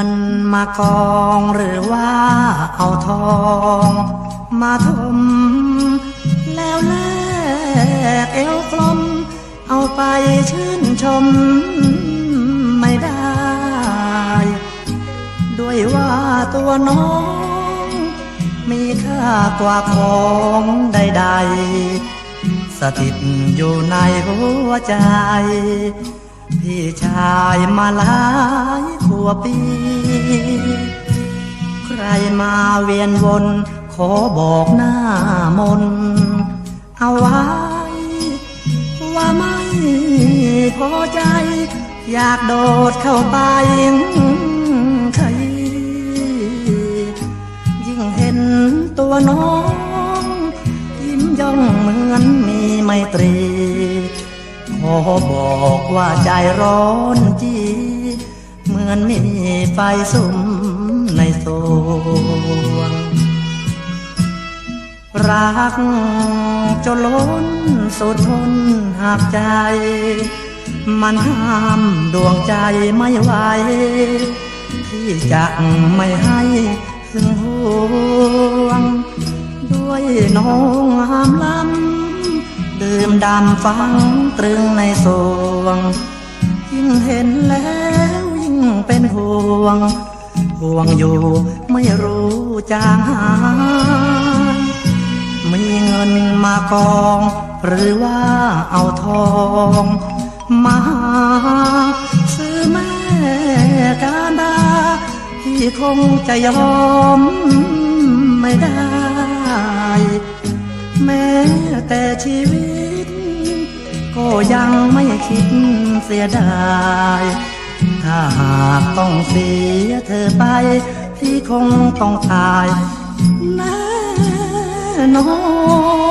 ินมากองหรือว่าเอาทอง มาทมแล้วแลกเอวกลม เอาไปชื่นชมไม่ได้ ด้วยว่าตัวน้อง มีค่ากว่าของใดๆ สถิตอยู่ในหัวใจ พี่ชายมาหลาย วปี ใครมาเวียนวน ขอบอกหน้ามน เอาไว้ ว่าไม่พอใจ อยากโดดเข้าไปใครยิ่งเห็นตัวน้อง ยิ้มย่องเหมือนมีไมตรีขอบอกว่าใจร้อนจี เหมือนมีไฟสุมในสวง รักจนล้นสุดทนหักใจ มันห้ามดวงใจไม่ไหวที่จะไม่ให้ถึงห่วง ด้วยน้องหามลำดื่มดำฟังตรึงในสวงยิ่งเห็นแล้ว เป็นห่วง ห่วงอยู่ไม่รู้จางหายมีเงินมากอง หรือว่าเอาทองมาหาซื้อแม่การดาพี่คงจะยอมไม่ได้ แม้แต่ชีวิต ก็ยังไม่คิดเสียดาย ถ้าหากต้องเสียเธอไป พี่คงต้องตายแน่นอน